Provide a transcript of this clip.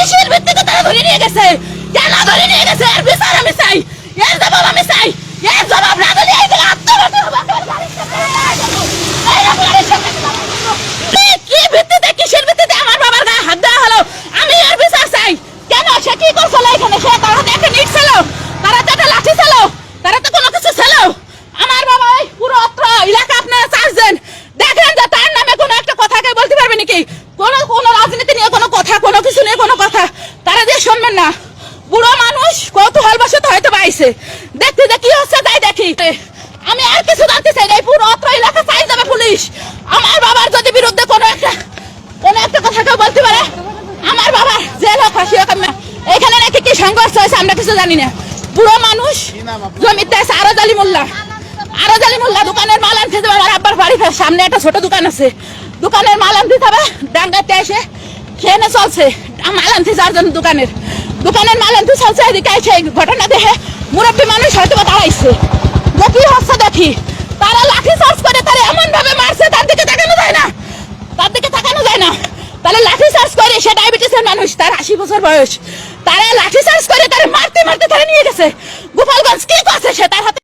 কিসের ভিত্তিতে তারা ধরে নিয়ে গেছে? কেন ধরে নিয়ে গেছে? আর বিচার আমি মানুষ কৌতূহল বসত হয়তো পাইছে দেখতে যে কি হচ্ছে তাই দেখি। আমি আর কিছু জানতে চাই না পুরো অত্র এলাকা চাই যাবে পুলিশ। আমার বাবার যদি বিরুদ্ধে কোনো একটা কোনো একটা কথা কেউ বলতে পারে, আমার বাবা জেল হোক, ফাঁসি হোক এখানে নাকি কি সংঘর্ষ হয়েছে, আমরা কিছু জানি না। বুড়ো মানুষ জমিতে আছে, আরও জালি মোল্লা আরও জালি মোল্লা, দোকানের মাল আনতে যাবে আব্বার বাড়ি সামনে একটা ছোট দোকান আছে। দোকানের মাল আনতে যাবে, ডাঙ্গাতে এসে খেয়ে চলছে। মাল আনতে যাওয়ার জন্য দোকানের। দোকানের মাল আনতে চলছে এদিকে ঘটনা দেখে মুরব্বী মানুষ হয়তো বা দাঁড়াইছে। কি হচ্ছে দেখি? তারা লাঠি চার্জ করে তারা এমন ভাবে মারছে, তার দিকে তাকানো যায় না। তার দিকে তাকানো যায় না। তাহলে লাঠি চার্জ করে, সে ডায়াবেটিসের মানুষ, তার আশি বছর বয়স। তারা লাঠি চার্জ করে, তারা মারতে মারতে তারা নিয়ে গেছে। গোপালগঞ্জ কি করছে সে তার হাতে?